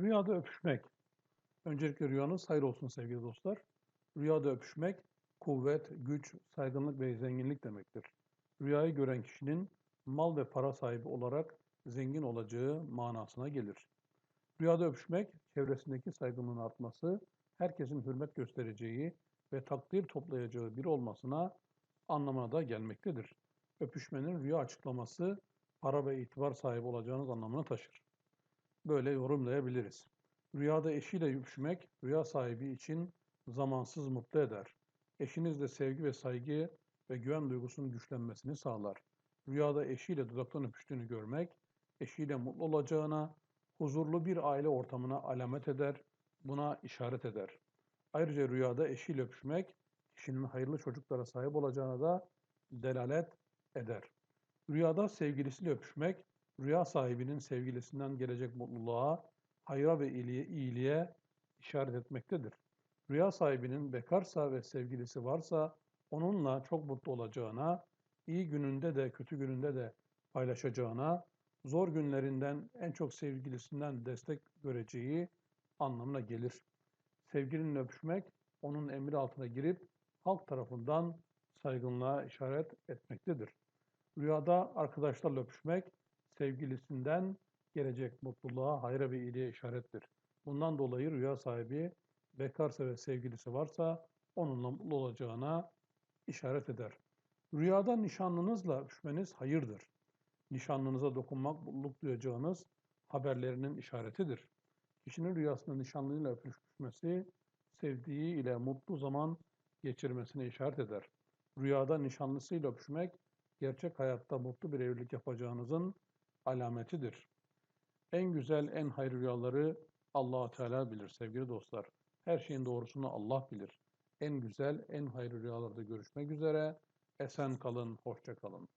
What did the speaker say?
Rüyada öpüşmek. Öncelikle rüyanız hayır olsun sevgili dostlar. Rüyada öpüşmek kuvvet, güç, saygınlık ve zenginlik demektir. Rüyayı gören kişinin mal ve para sahibi olarak zengin olacağı manasına gelir. Rüyada öpüşmek, çevresindeki saygınlığın artması, herkesin hürmet göstereceği ve takdir toplayacağı biri olmasına anlamına da gelmektedir. Öpüşmenin rüya açıklaması, para ve itibar sahibi olacağınız anlamına taşır. Böyle yorumlayabiliriz. Rüyada eşiyle öpüşmek, rüya sahibi için zamansız mutlu eder. Eşinizle sevgi ve saygı ve güven duygusunun güçlenmesini sağlar. Rüyada eşiyle dudaktan öpüştüğünü görmek, eşiyle mutlu olacağına, huzurlu bir aile ortamına alamet eder, buna işaret eder. Ayrıca rüyada eşiyle öpüşmek, kişinin hayırlı çocuklara sahip olacağına da delalet eder. Rüyada sevgilisiyle öpüşmek, rüya sahibinin sevgilisinden gelecek mutluluğa, hayra ve iyiliğe, iyiliğe işaret etmektedir. Rüya sahibinin bekarsa ve sevgilisi varsa onunla çok mutlu olacağına, iyi gününde de kötü gününde de paylaşacağına, zor günlerinden en çok sevgilisinden destek göreceği anlamına gelir. Sevgilinle öpüşmek, onun emri altına girip halk tarafından saygınlığa işaret etmektedir. Rüyada arkadaşlarla öpüşmek, sevgilisinden gelecek mutluluğa, hayra ve iyiliğe işarettir. Bundan dolayı rüya sahibi bekarsa ve sevgilisi varsa onunla mutlu olacağına işaret eder. Rüyada nişanlınızla öpüşmeniz hayırdır. Nişanlınıza dokunmak mutluluk duyacağınız haberlerinin işaretidir. Kişinin rüyasında nişanlıyla öpüşmesi, sevdiği ile mutlu zaman geçirmesine işaret eder. Rüyada nişanlısıyla öpüşmek, gerçek hayatta mutlu bir evlilik yapacağınızın alametidir. En güzel, en hayır rüyaları allah Teala bilir sevgili dostlar. Her şeyin doğrusunu Allah bilir. En güzel, en hayırlı rüyalarda görüşmek üzere. Esen kalın, hoşça kalın.